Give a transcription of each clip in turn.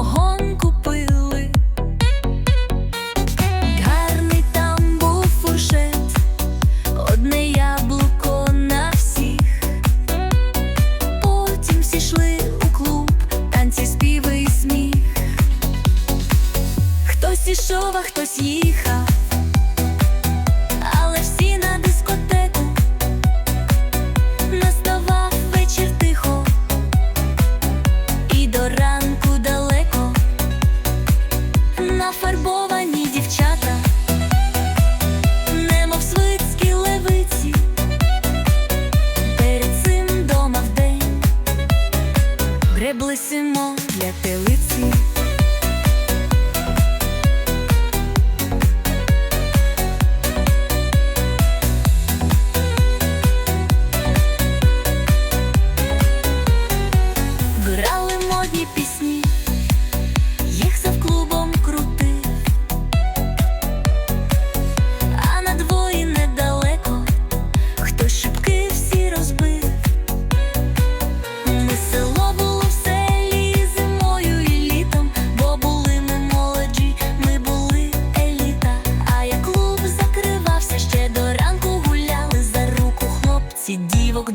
самогон купили, гарний там одне яблуко на всіх, потім всі у клуб, танці, співи і сміх, хтось ішов, а хтось їхав. Нафарбовані дівчата, немов свицькі левиці, перед цим дома вдень, греблисимо для телиці.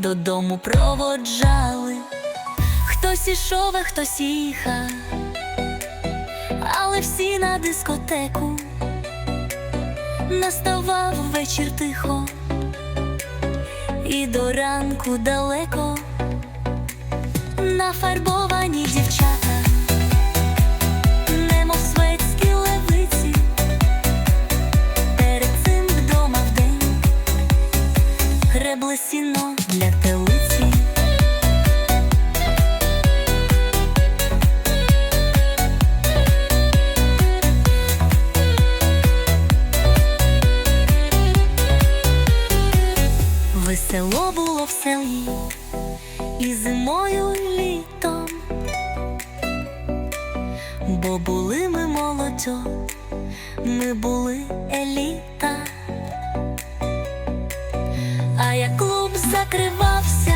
Додому проводжали. Хтось ішов, а хтось їхав, але всі на дискотеку. Наставав вечір тихо, і до ранку далеко нафарбовані дівчата, гребли сіно для телиці. Весело було в селі і зимою і літом, бо були ми молодьо, ми були еліта, як клуб закривався.